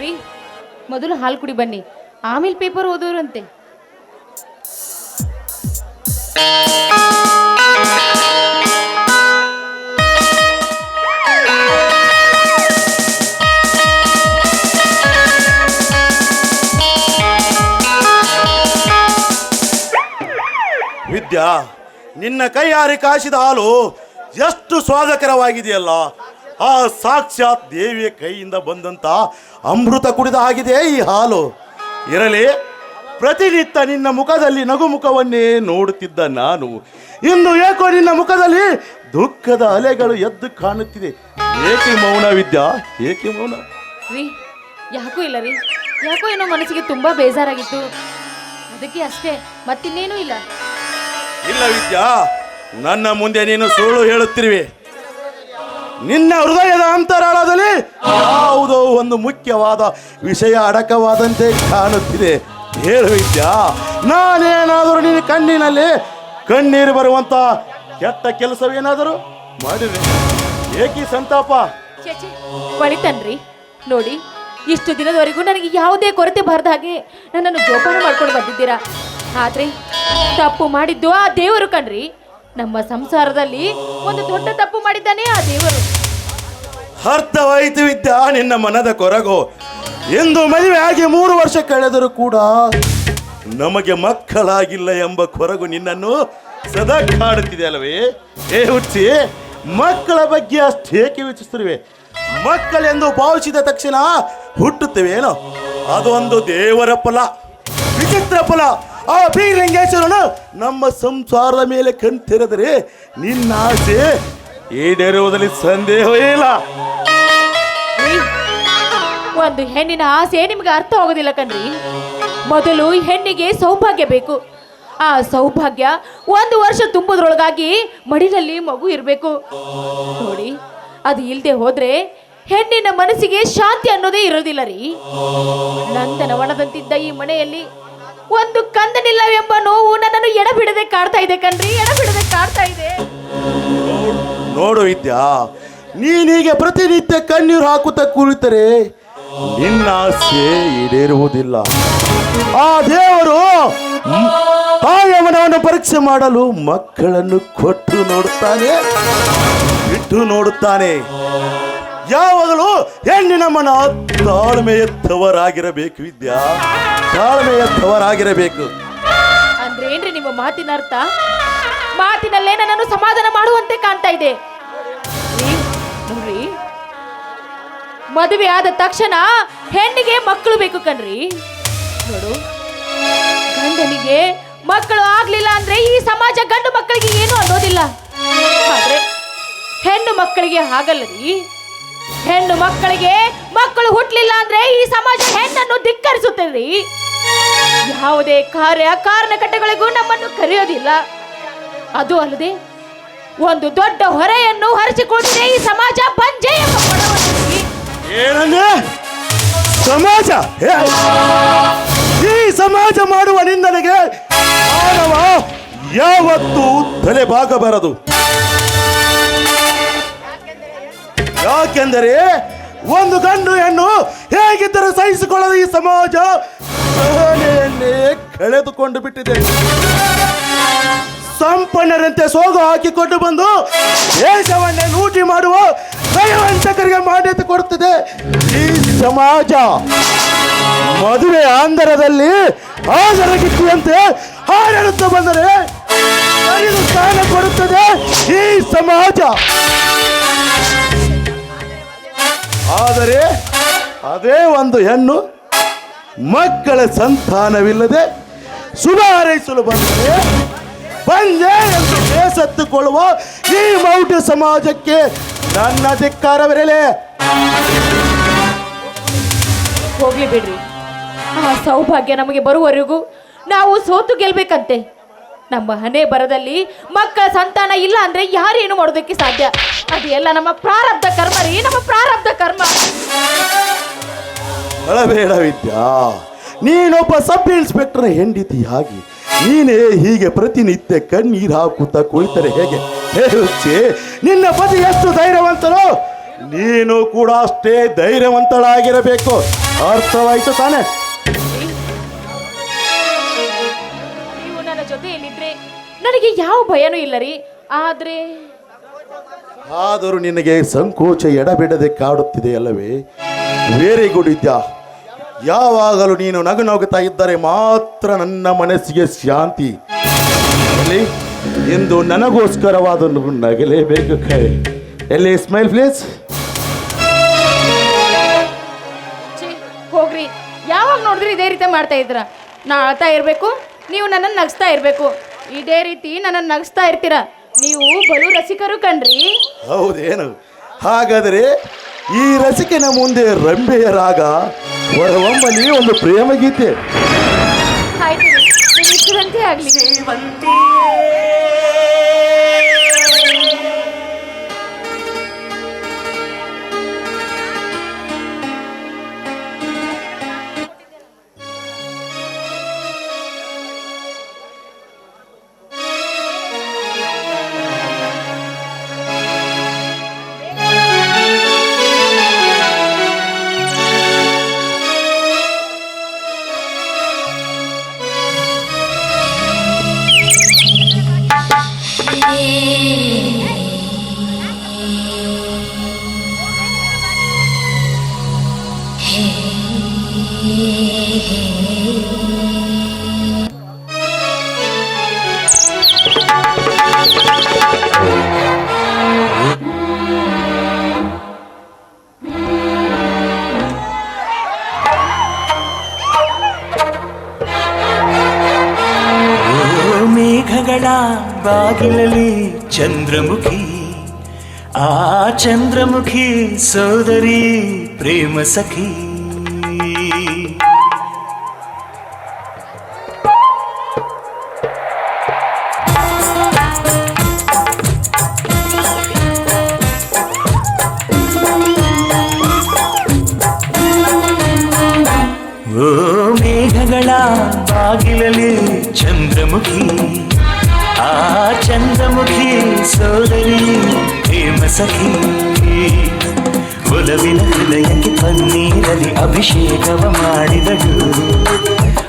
ರೀ, ಮೊದಲು ಹಾಲು ಕುಡಿ ಬನ್ನಿ. ಆಮೇಲೆ ಪೇಪರ್ ಓದೋರಂತೆ. ವಿದ್ಯಾ, ನಿನ್ನ ಕೈಯಾರಿ ಕಾಯಿಸಿದ ಹಾಲು ಎಷ್ಟು ಸ್ವಾದಕರವಾಗಿದೆಯಲ್ಲ. ಆ ಸಾಕ್ಷಾತ್ ದೇವಿಯ ಕೈಯಿಂದ ಬಂದಂತ ಅಮೃತ ಕುಡಿದ ಆಗಿದೆ ಈ ಹಾಲು. ಇರಲಿ ಪ್ರತಿನಿತ್ಯ ನಿನ್ನ ಮುಖದಲ್ಲಿ ನಗು ಮುಖವನ್ನೇ ನೋಡುತ್ತಿದ್ದ ನಾನು. ಇಂದು ಏಕೋ ನಿನ್ನ ಮುಖದಲ್ಲಿ ದುಃಖದ ಅಲೆಗಳು ಎದ್ದು ಕಾಣುತ್ತಿದೆ. ಏಕೆ ಮೌನ ವಿದ್ಯಾ? ಏಕೆ ಮೌನ? ರೀ ಯಾಕೂ ಇಲ್ಲ ರೀ? ಯಾಕೋ ಏನೋ ಮನಸ್ಸಿಗೆ ತುಂಬಾ ಬೇಜಾರಾಗಿತ್ತು. ಅದಕ್ಕೆ ಅಷ್ಟೇ ಮತ್ತಿನ್ನೇನೂ ಇಲ್ಲ. ಇಲ್ಲ ವಿದ್ಯಾ ನನ್ನ ಮುಂದೆ ನೀನು ಸುಳ್ಳು ಹೇಳುತ್ತಿರುವೆ. ನಿನ್ನ ಹೃದಯದ ಅಂತರಾಳದಲ್ಲಿ ಯಾವುದೋ ಒಂದು ಮುಖ್ಯವಾದ ವಿಷಯ ಅಡಕವಾದಂತೆ ಕಾಣುತ್ತಿದೆ. ಹೇಳು ವಿದ್ಯಾ, ನಾನೇನಾದರೂ ನಿನ್ನ ಕಣ್ಣಿನಲ್ಲಿ ಕಣ್ಣೀರು ಬರುವಂತ ಕೆಟ್ಟ ಕೆಲಸವೇನಾದರೂ ಮಾಡಿದೆ ಏಕಿ ಸಂತಾಪ? ಬಳಿತನ್ರಿ ನೋಡಿ, ಇಷ್ಟು ದಿನದವರೆಗೂ ನನಗೆ ಯಾವುದೇ ಕೊರತೆ ಬಾರದ ಹಾಗೆ ನನ್ನನ್ನು ಜೋಪಾನ ಮಾಡ್ಕೊಂಡು ಬಂದಿದ್ದೀರಾ. ಆದ್ರೆ, ತಪ್ಪು ಮಾಡಿದ್ದು ಆ ದೇವರು ಕಣ್ರಿ. ನಮ್ಮ ಸಂಸಾರದಲ್ಲಿ ಒಂದು ದೊಡ್ಡ ತಪ್ಪು ಮಾಡಿದ್ದಾನೆ ಆ ದೇವರು. ಅರ್ಥವಾಯಿತು ವಿದ್ಯಾ, ನಿನ್ನ ಮನದ ಕೊರಗು. ಎಂದು ಮದುವೆ ಆಗಿ ಮೂರು ವರ್ಷ ಕಳೆದರೂ ಕೂಡ ನಮಗೆ ಮಕ್ಕಳಾಗಿಲ್ಲ ಎಂಬ ಕೊರಗು ನಿನ್ನನ್ನು ಸದಾ ಕಾಡುತ್ತಿದೆ ಅಲ್ಲವೇ? ಏ ಹುಚ್ಚಿ, ಮಕ್ಕಳ ಬಗ್ಗೆ ಅಷ್ಟೇಕೆ ಯೋಚಿಸ್ತಿರುವೆ? ಮಕ್ಕಳೆಂದು ಭಾವಿಸಿದ ತಕ್ಷಣ ಹುಟ್ಟುತ್ತವೇನೋ? ಅದೊಂದು ದೇವರ ಫಲ, ವಿಚಿತ್ರ ಫಲ. ಆ ಬೀರಲಿಂಗೇಶ್ವರನು ನಮ್ಮ ಸಂಸಾರದ ಮೇಲೆ ಕಣ್ತಿರದ್ರೆ ನಿನ್ನ ಆಸೆ ಈಡೇರುವುದರಲ್ಲಿ ಸಂದೇಹವೇ ಇಲ್ಲ. ಒಂದು ಹೆಣ್ಣಿನ ಆಸೆ ನಿಮ್ಗೆ ಅರ್ಥ ಆಗೋದಿಲ್ಲ ಕಣ್ರಿ. ಮೊದಲು ಹೆಣ್ಣಿಗೆ ಸೌಭಾಗ್ಯ ಬೇಕು. ಆ ಸೌಭಾಗ್ಯ ಒಂದು ವರ್ಷ ತುಂಬುದ್ರೊಳಗಾಗಿ ಮಡಿಲಲ್ಲಿ ಮಗು ಇರಬೇಕು. ನೋಡಿ, ಅದು ಇಲ್ಲದೆ ಹೋದ್ರೆ ಹೆಣ್ಣಿನ ಮನಸ್ಸಿಗೆ ಶಾಂತಿ ಅನ್ನೋದೇ ಇರೋದಿಲ್ಲ ರೀ. ನಂದನವನದಂತಿದ್ದ ಈ ಮನೆಯಲ್ಲಿ ಒಂದು ಕಂದನಿಲ್ಲವೆಂಬ ನೋವು ನನ್ನನ್ನು ಎಡಬಿಡದೆ ಕಾಡ್ತಾ ಇದೆ ಕಣ್ರಿ, ಎಡಬಿಡದೆ ಕಾಡ್ತಾ ಇದೆ. ನೋಡು ವಿದ್ಯಾ ನೀನೀಗೆ ಪ್ರತಿನಿತ್ಯ ಕಣ್ಣೀರು ಹಾಕುತ್ತಾ ಕುಳಿತರೆ ನಿನ್ನ ಆಸೆ ಈಡೇರುವುದಿಲ್ಲ. ಆ ದೇವರು ತಾಯವನವನ್ನು ಪರೀಕ್ಷೆ ಮಾಡಲು ಮಕ್ಕಳನ್ನು ಕೊಟ್ಟು ನೋಡುತ್ತಾನೆ, ಬಿಟ್ಟು ನೋಡುತ್ತಾನೆ. ಯಾವಾಗಲೂ ಹೆಣ್ಣಿನ ಮನ ತಾಳ್ಮೆಯತ್ತವರಾಗಿರಬೇಕು ವಿದ್ಯಾ. ತಾಳ್ಮೆಯತ್ತವರಾಗಿರಬೇಕು ಅಂದ್ರೆ ಏನ್ರಿ ನಿಮ್ಮ ಮಾತಿನ ಅರ್ಥ? ಮಾತಿನಲ್ಲೇ ನನ್ನನ್ನು ಸಮಾಧಾನ ಮಾಡುವಂತೆ ಕಾಣ್ತಾ ಇದೆ. ನೋಡ್ರಿ. ಮದುವೆ ಆದ ತಕ್ಷಣ ಹೆಣ್ಣಿಗೆ ಮಕ್ಕಳು ಬೇಕು ಕಣ್ರಿ. ನೋಡು. ಗಂಡನಿಗೆ ಮಕ್ಕಳು ಆಗ್ಲಿಲ್ಲ ಅಂದ್ರೆ ಈ ಸಮಾಜ ಗಂಡು ಮಕ್ಕಳಿಗೆ ಏನು ಅನ್ನೋದಿಲ್ಲ ಆದ್ರೆ ಹೆಣ್ಣು ಮಕ್ಕಳಿಗೆ ಹಾಗಲ್ಲರಿ ಹೆಣ್ಣು ಮಕ್ಕಳಿಗೆ ಮಕ್ಕಳು ಹುಟ್ಟಲಿಲ್ಲ ಅಂದ್ರೆ ಈ ಸಮಾಜ ಹೆಣ್ಣನ್ನು ಧಿಕ್ಕರಿಸುತ್ತೆ ರೀ. ಯಾವುದೇ ಕಾರ್ಯ ಕಾರಣಕಟ್ಟಗಳಿಗೂ ನಮ್ಮನ್ನು ಕರೆಯೋದಿಲ್ಲ. ಅದು ಅಲ್ಲದೆ ಒಂದು ದೊಡ್ಡ ಹೊರೆಯನ್ನು ಹರಿಸಿಕೊಂಡಿದೆ ಈ ಸಮಾಜ. ಬಂಜೆ ಎಂಬ ಸಮಾಜ? ಈ ಸಮಾಜ ಮಾಡುವ ನಿಂದನೆಗೆ ಮಾನವ ಯಾವತ್ತೂ ತಲೆ ಬಾಗಬಾರದು. ಯಾಕೆಂದರೆ ಒಂದು ಗಂಡು ಹೆಣ್ಣು ಹೇಗಿದ್ದರೂ ಸಹಿಸಿಕೊಳ್ಳಲು ಈ ಸಮಾಜ ಸಹನೆಯನ್ನೇ ಕಳೆದುಕೊಂಡು ಬಿಟ್ಟಿದೆ. ಸಂಪನ್ನರಂತೆ ಸೋಗು ಹಾಕಿಕೊಂಡು ಬಂದು ದೇಶವನ್ನೇ ಲೂಟಿ ಮಾಡುವ ದಯವಂತಕರಿಗೆ ಮಾನ್ಯತೆ ಕೊಡುತ್ತದೆ. ಈ ಸಮಾಜ ಮದುವೆ ಆಂಧರದಲ್ಲಿ ಹಾಜರಗಿತ್ತಿಯಂತೆ ಹಾರಾಡುತ್ತಾ ಬಂದರೆ ಸ್ಥಾನ ಕೊಡುತ್ತದೆ ಈ ಸಮಾಜ. ಆದರೆ ಅದೇ ಒಂದು ಹೆಣ್ಣು ಮಕ್ಕಳ ಸಂತಾನವಿಲ್ಲದೆ ಸುಧಾರಿಸಲು ಬಂದರೆ ಬಂದೆ ಎಂದು ಬೇಸತ್ತುಕೊಳ್ಳುವ ಈ ಮೌಢ್ಯ ಸಮಾಜಕ್ಕೆ ನನ್ನ ಧಿಕ್ಕಾರವಿರಲೇ ಹೋಗ್ಲಿ ಬಿಡ್ರಿ. ಆ ಸೌಭಾಗ್ಯ ನಮಗೆ ಬರುವವರೆಗೂ ನಾವು ಸೋತು ಗೆಲ್ಬೇಕಂತೆ. ನಮ್ಮ ಹಣೆ ಬರದಲ್ಲಿ ಮಕ್ಕಳ ಸಂತಾನ ಇಲ್ಲ ಅಂದ್ರೆ ಯಾರೇನು ಮಾಡೋದಕ್ಕೆ ಸಾಧ್ಯ? ಅದು ಎಲ್ಲ ನಮ್ಮ ಪ್ರಾರಬ್ಧ ಕರ್ಮ ರೀ, ನಮ್ಮ ಪ್ರಾರಬ್ಧ ಕರ್ಮ. ಅಳಬೇಡ ವಿದ್ಯಾ. ನೀನೊಬ್ಬ ಸಬ್ ಇನ್ಸ್ಪೆಕ್ಟರ್ ಹೆಂಡತಿಯಾಗಿ ನೀನೇ ಹೀಗೆ ಪ್ರತಿನಿತ್ಯ ಕಣ್ಣೀರು ಹಾಕುತ್ತಾ ಕುಳಿತರೆ ಹೇಗೆ? ಹೇಳುತ್ತೆ ನಿನ್ನ ಪತಿ ಎಷ್ಟು ಧೈರ್ಯವಂತರು ನೀನು ಕೂಡ ಅಷ್ಟೇ ಧೈರ್ಯವಂತಳಾಗಿರಬೇಕು. ಅರ್ಥವಾಯ್ತು ತಾನೆ? ನೀವು ನನ್ನ ಜೊತೆಯಲ್ಲಿದ್ರೆ ನನಗೆ ಯಾವ ಭಯನೂ ಇಲ್ಲ ರೀ ಆದ್ರೆ ಆದರೂ ನಿನಗೆ ಸಂಕೋಚ ಎಡಬಿಡದೆ ಕಾಡುತ್ತಿದೆ ಅಲ್ಲವೇ ವೆರಿ ಗುಡ್ ವಿದ್ಯಾ. ಯಾವಾಗಲೂ ನೀನು ನಗು ನಗುತ್ತಾ ಇದ್ದರೆ ಮಾತ್ರ ನನ್ನ ಮನಸ್ಸಿಗೆ ಶಾಂತಿ. ಎಂದು ನನಗೋಸ್ಕರವಾದ ನಗು ನಗಲೇಬೇಕು ಕೈ ಎಲ್ಲಿ? Smile please. ಹೋಗ್ರಿ. ಯಾವಾಗ ನೋಡಿದ್ರಿ ಇದೇ ರೀತಿ ಮಾಡ್ತಾ ಇದ್ರ ನಾ ಅಳ್ತಾ ಇರಬೇಕು ನೀವು ನನ್ನನ್ನು ನಗಿಸ್ತಾ ಇರಬೇಕು. ಇದೇ ರೀತಿ ನನ್ನನ್ನು ನಗಿಸ್ತಾ ಇರ್ತೀರ? ನೀವು ಬಲು ರಸಿಕರು ಕಣ್ರಿ. ಹೌದೇನು? ಹಾಗಾದರೆ ಈ ರಸಿಕೆನ ಮುಂದೆ ರಂಬೆಯ ರಾಗ ಹೊರವಂಬಲಿ ಒಂದು ಪ್ರೇಮ ಗೀತೆ. ಆಯ್ತು ಆಗಲಿ ನೀವು ಆಗ್ಲಿ. ಬಾಗಿಲಲ್ಲಿ ಚಂದ್ರಮುಖಿ ಆ ಚಂದ್ರಮುಖಿ ಸೋದರಿ ಪ್ರೇಮ ಸಖಿ ಓ ಮೇಘಗಳ ಬಾಗಿಲಲ್ಲಿ ಚಂದ್ರಮುಖಿ ಆ ಚಂದ್ರಮುಖಿ ಸೋದರಿ ಪ್ರೇಮ ಸಖಿ. ಒಲವಿನ ಹೃದಯಕ್ಕೆ ಪನ್ನೀರಲ್ಲಿ ಅಭಿಷೇಕವ ಮಾಡಿದಳು.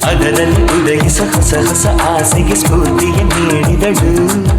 ಅದರಲ್ಲಿ ಉದಯಿಸ ಹೊಸ ಹೊಸ ಆಸೆಗೆ ಸ್ಫೂರ್ತಿಗೆ ನೀಡಿದಳು.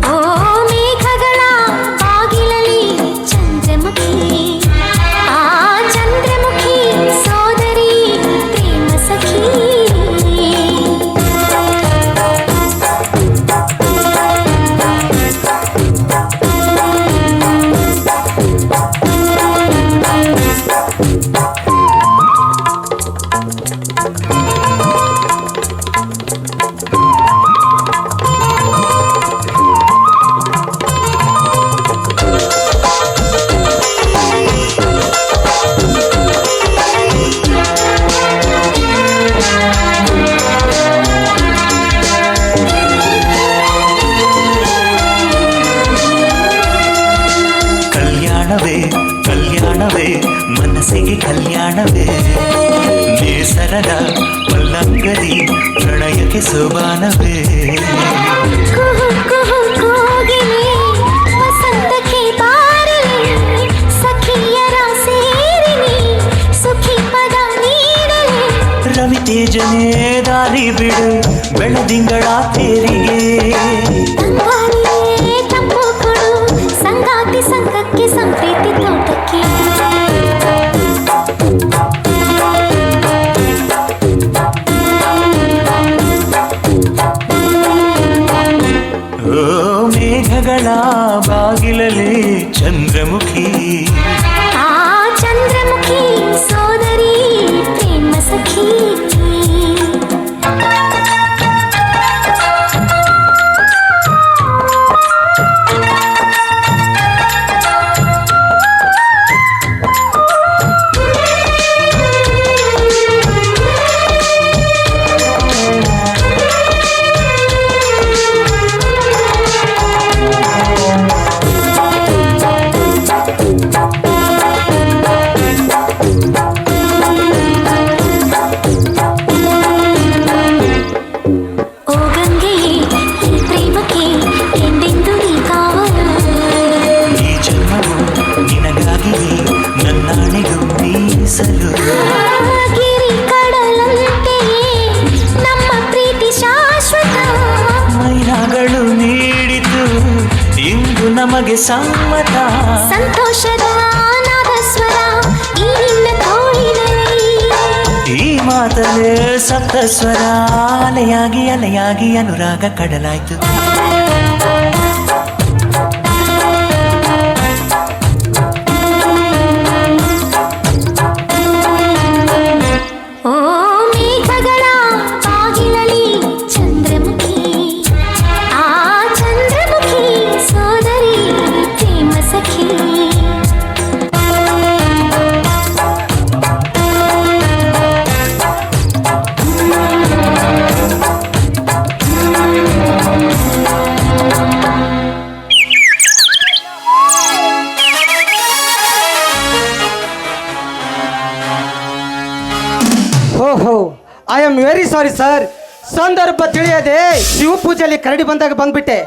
ದಾರಿ ಬಿಡು ಬೆಳದಿಂಗಳ ತೇರಿಗೆ ಮದುವೆಗೆ ಸಮ್ಮತ. ಸಂತೋಷದ ಸ್ವರ ಈ ಈ ಮಾತಲ್ಲೇ ಸಪ್ತಸ್ವರ ಅಲೆಯಾಗಿ ಅಲೆಯಾಗಿ ಅನುರಾಗ ಕಡಲಾಯ್ತು. ಸಂದರ್ಭ ತಿಳಿಯದೆ ಶಿವ ಪೂಜೆಯಲ್ಲಿ ಕರಡಿ ಬಂದಾಗ ಬಂದ್ಬಿಟ್ಟೆ.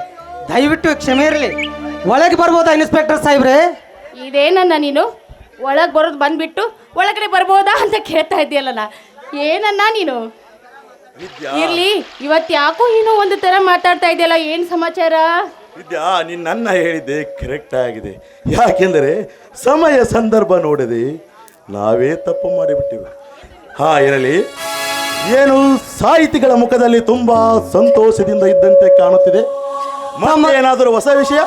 ದಯವಿಟ್ಟು ಕ್ಷಮೆ ಇರಲಿ. ಒಳಗೆ ಬರ್ಬೋದಾ ಇನ್ಸ್ಪೆಕ್ಟರ್ ಸಾಹೇಬ್ರೆ? ಇದೇನನ್ನ ನೀನು? ಒಳಗೆ ಬರೋದು ಬಂದ್ಬಿಟ್ಟು ಒಳಗಡೆ ಬರ್ಬೋದಾ ಅಂತ ಕೇಳ್ತಾ ಇದೆಯಲ್ಲ ಏನನ್ನ ನೀನು? ವಿದ್ಯಾ. ಇರ್ಲಿ ಇವತ್ತು ಯಾಕೋ ಏನೋ ಒಂದು ತರ ಮಾತಾಡ್ತಾ ಇದೆಯಲ್ಲ ಏನ್ ಸಮಾಚಾರ? ವಿದ್ಯಾ ನೀನ್ ನನ್ನ ಹೇಳಿದ್ದೆ ಕರೆಕ್ಟ್ ಆಗಿದೆ. ಯಾಕೆಂದರೆ ಸಮಯ ಸಂದರ್ಭ ನೋಡದೆ ನಾವೇ ತಪ್ಪು ಮಾಡಿಬಿಟ್ಟಿವೆ. ಹಾ ಇರಲಿ. ಏನು ಸಾಹಿತಿಗಳ ಮುಖದಲ್ಲಿ ತುಂಬಾ ಸಂತೋಷದಿಂದ ಇದ್ದಂತೆ ಕಾಣುತ್ತಿದೆ. ಏನಾದರೂ ಹೊಸ ವಿಷಯ?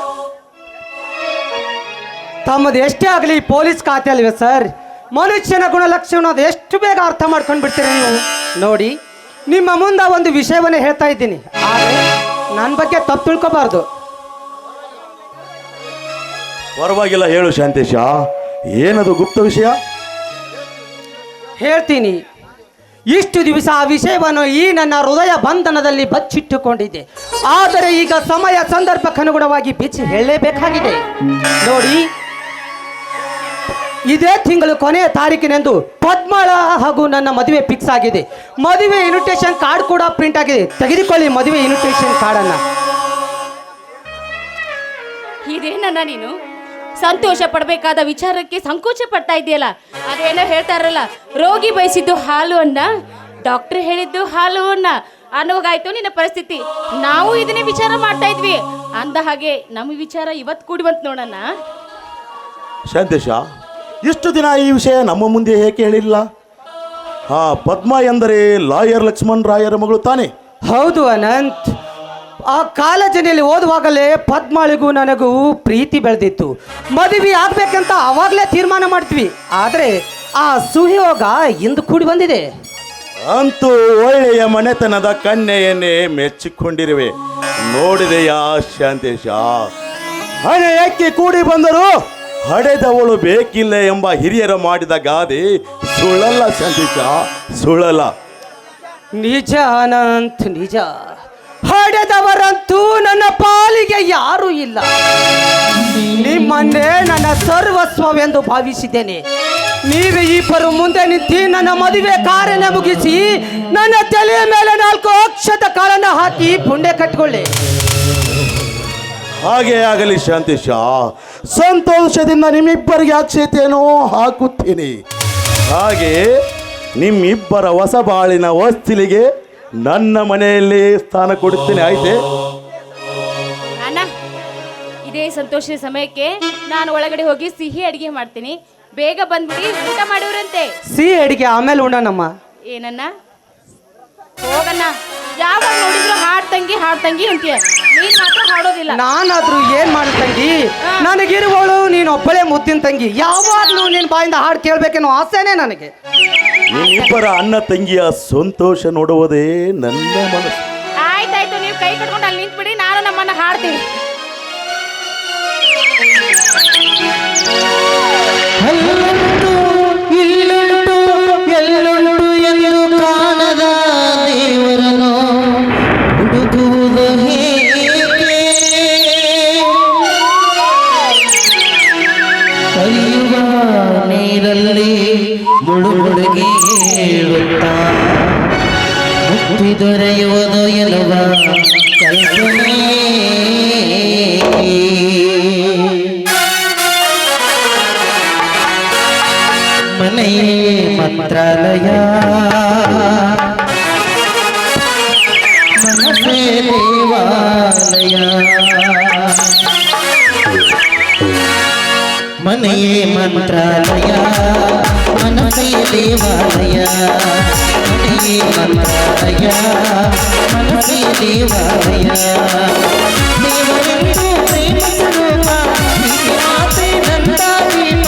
ತಮ್ಮದು ಎಷ್ಟೇ ಆಗಲಿ ಪೊಲೀಸ್ ಖಾತೆ ಅಲ್ವೇ ಸರ್? ಮನುಷ್ಯನ ಗುಣಲಕ್ಷಣ ಅದು ಎಷ್ಟು ಬೇಗ ಅರ್ಥ ಮಾಡ್ಕೊಂಡು ಬಿಡ್ತೀರಿ ನೀವು? ನೋಡಿ ನಿಮ್ಮ ಮುಂದೆ ಒಂದು ವಿಷಯವನ್ನು ಹೇಳ್ತಾ ಇದ್ದೀನಿ. ಆದರೆ ನನ್ನ ಬಗ್ಗೆ ತಪ್ಪು ತಿಳ್ಕೋಬಾರ್ದು. ಪರವಾಗಿಲ್ಲ ಹೇಳು ಶಾಂತೇಶ. ಏನದು ಗುಪ್ತ ವಿಷಯ? ಹೇಳ್ತೀನಿ. ಇಷ್ಟು ದಿವಸ ಆ ವಿಷಯವನ್ನು ಈ ನನ್ನ ಹೃದಯ ಬಂಧನದಲ್ಲಿ ಬಚ್ಚಿಟ್ಟುಕೊಂಡಿದ್ದೆ. ಆದರೆ ಈಗ ಸಮಯ ಸಂದರ್ಭಕ್ಕನುಗುಣವಾಗಿ ಬಿಚ್ಚಿ ಹೇಳಲೇಬೇಕಾಗಿದೆ. ನೋಡಿ, ಇದೇ ತಿಂಗಳು ಕೊನೆಯ ತಾರೀಕಿನೆಂದು ಪದ್ಮಳ ಹಾಗೂ ನನ್ನ ಮದುವೆ ಫಿಕ್ಸ್ ಆಗಿದೆ. ಮದುವೆ ಇನ್ವಿಟೇಷನ್ ಕಾರ್ಡ್ ಕೂಡ ಪ್ರಿಂಟ್ ಆಗಿದೆ. ತೆಗೆದುಕೊಳ್ಳಿ ಮದುವೆ ಇನ್ವಿಟೇಷನ್ ಕಾರ್ಡನ್ನು ನೀನು? ಸಂತೋಷ ಪಡಬೇಕಾದ ವಿಚಾರಕ್ಕೆ ಸಂಕೋಚ ಪಡ್ತಾ ಇದೆಯಲ್ಲ? ಅದೇನೋ ಹೇಳ್ತಾರಲ್ಲ ರೋಗಿ ಬಯಸಿದ್ದು ಹಾಲು ಅನ್ನ ಡಾಕ್ಟರ್ ಹೇಳಿದ್ದು ಹಾಲು ಅನ್ನ. ಅನ್ನೋಗಾಯ್ತು ನಿನ್ನ ಪರಿಸ್ಥಿತಿ. ನಾವು ಇದನ್ನೇ ವಿಚಾರ ಮಾಡ್ತಾ ಇದ್ವಿ. ಅಂದ ಹಾಗೆ ನಮ್ಮ ವಿಚಾರ ಇವತ್ತು ಕೂಡಿ ಬಂತು ನೋಡೋಣ ಸಂತೋಷ ಇಷ್ಟು ದಿನ ಈ ವಿಷಯ ನಮ್ಮ ಮುಂದೆ ಹೇಗೆ ಹೇಳಿಲ್ಲ? ಹಾ ಪದ್ಮ ಎಂದರೆ ಲಾಯರ್ ಲಕ್ಷ್ಮಣ್ ರಾಯರ ಮಗಳು ತಾನೆ? ಹೌದು ಅನಂತ್. ಆ ಕಾಲೇಜಿನಲ್ಲಿ ಓದುವಾಗಲೇ ಪದ್ಮಾಳಿಗೂ ನನಗೂ ಪ್ರೀತಿ ಬೆಳೆದಿತ್ತು. ಮದುವೆ ಆಗ್ಬೇಕಂತ ಅವಾಗಲೇ ತೀರ್ಮಾನ ಮಾಡ್ತೀವಿ. ಆದರೆ ಆ ಸುಯೋಗ ಇಂದು ಕೂಡಿ ಬಂದಿದೆ. ಅಂತೂ ಒಳ್ಳೆಯ ಮನೆತನದ ಕನ್ಯೆಯನ್ನೇ ಮೆಚ್ಚಿಕೊಂಡಿರುವೆ. ನೋಡಿದೆಯಾ ಶಾಂತೇಶ? ಹಣೆ ಕೂಡಿ ಬಂದರು? ಹಡೆದವಳು ಬೇಕಿಲ್ಲ ಎಂಬ ಹಿರಿಯರು ಮಾಡಿದ ಗಾದೆ ಸುಳ್ಳಲ್ಲ ಶಾಂತೇಶ ಸುಳಲ್ಲ ನಿಜ ಅನಂತ್ ನಿಜ. ಹಡೆದವರಂತೂ ನನ್ನ ಪಾಲಿಗೆ ಯಾರೂ ಇಲ್ಲ. ನಿಮ್ಮನ್ನೇ ನನ್ನ ಸರ್ವಸ್ವವೆಂದು ಭಾವಿಸಿದ್ದೇನೆ. ನೀವು ಇಬ್ಬರು ಮುಂದೆ ನಿಂತು ನನ್ನ ಮದುವೆ ಕಾರ್ಯನ ಮುಗಿಸಿ ನನ್ನ ತಲೆಯ ಮೇಲೆ ನಾಲ್ಕು ಅಕ್ಷತ ಕಾಲನ್ನ ಹಾಕಿ ಪುಣ್ಯ ಕಟ್ಕೊಳ್ಳಿ ಹಾಗೆ ಆಗಲಿ ಶಾಂತೇಶ ಸಂತೋಷದಿಂದ ನಿಮ್ಮಿಬ್ಬರಿಗೆ ಅಕ್ಷತೆಯನ್ನು ಹಾಕುತ್ತೀನಿ. ಹಾಗೆ ನಿಮ್ಮಿಬ್ಬರ ಹೊಸ ಬಾಳಿನ ಹೊಸ್ತಿಲಿಗೆ ನನ್ನ ಮನೆಯಲ್ಲಿ ಸ್ಥಾನ ಕೊಡುತ್ತೇನೆ. ಆಯ್ತೆ? ಅಣ್ಣ ಇದೇ ಸಂತೋಷದ ಸಮಯಕ್ಕೆ ನಾನು ಒಳಗಡೆ ಹೋಗಿ ಸಿಹಿ ಅಡಿಗೆ ಮಾಡ್ತೀನಿ. ಬೇಗ ಬಂದ್ಬಿಡಿ ಊಟ ಮಾಡಿವ್ರಂತೆ ಸಿಹಿ ಅಡಿಗೆ ಆಮೇಲೆ ಉಣ್ಣನಮ್ಮ ಏನನ್ನ ಹೋಗಣ್ಣ. ಯಾವಾಗ ನೋಡಿದ್ರು ಹಾಡ್ತಂಗಿ ಹಾಡ್ತಂಗಿ ಅಂತೀಯ ನೀನ್ ಮಾತ್ರ ಹಾಡೋದಿಲ್ಲ. ನಾನಾದ್ರೂ ಏನ್ ಮಾಡ ತಂಗಿ? ನನಗಿರುವಳು ನೀನು ಒಬ್ಬಳೇ ಮುದ್ದಿನ ತಂಗಿ. ಯಾವಾಗ್ಲೂ ನಿನ್ ಬಾಯಿಂದ ಹಾಡು ಕೇಳ್ಬೇಕೇನೋ ಆಸೆನೇ ನನಗೆ. ನಿಮ್ಮಿಬ್ಬರ ಅಣ್ಣ ತಂಗಿಯ ಸಂತೋಷ ನೋಡುವುದೇ ನನ್ನ ಮನಸ್ಸು. ಆಯ್ತಾಯ್ತು ನೀವು ಕೈ ಕಟ್ಕೊಂಡು ಅಲ್ಲಿ ನಿಂತ್ಬಿಡಿ ನಾನು ನಮ್ಮನ್ನ ಹಾಡ್ತೀನಿ. ಇಲ್ಲುಂಟು ಹರಿಯುವ ನೀರಲ್ಲಿ ಮುಳುಗುಡುಗಿ ಹೇಳುತ್ತಾ ಮುಕ್ತಿ ದೊರೆಯುವುದು ಎನ್ನುವ ಕಲ್ಪನೆ ಮನೆಯೇ ಮಂತ್ರಾಲಯ ಮನಸ್ಸೇ ದೇವಾಲಯ ಮನೆಯೇ ಮಂತ್ರಾಲಯ ಮನಸ್ಸೇ ದೇವಾಲಯ ಮನೆಯೇ ಮಂತ್ರಾಲಯ ಮನಸ್ಸೇ ದೇವಾಲಯ. ದೇವರೆಂದು ಪ್ರೇಮ ಸ್ವರೂಪ ಪ್ರೀತಿ ಮಾತೆ ನಂದ ದೀಪ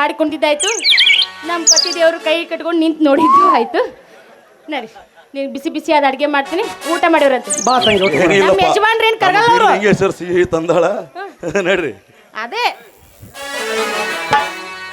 ನಿನಗೋಸ್ಕರ ಹಾಡ್ಕೊಂಡಿದ್ದಾಯ್ತು ನಮ್ಮ ಪತಿ ದೇವರು ಕೈ ಕಟ್ಕೊಂಡು ನಿಂತು ನೋಡಿದ್ದು ಆಯ್ತು. ನಡಿ ನೀನು ಬಿಸಿ ಬಿಸಿ ಆದ ಅಡುಗೆ ಮಾಡ್ತೀನಿ ಊಟ ಮಾಡಿವ್ರಂತೆ. ಬಾ ತಂಗಿ. ನಮ್ಮ ಯಜಮಾನ್ರೇನ್ ಕರಗಲ್ಲ ಅವ್ರು? ಹೆಂಗೆ ಸರ್ ಸಿಹಿ ತಂದಾಳ? ನಡ್ರಿ. ಅದೇ.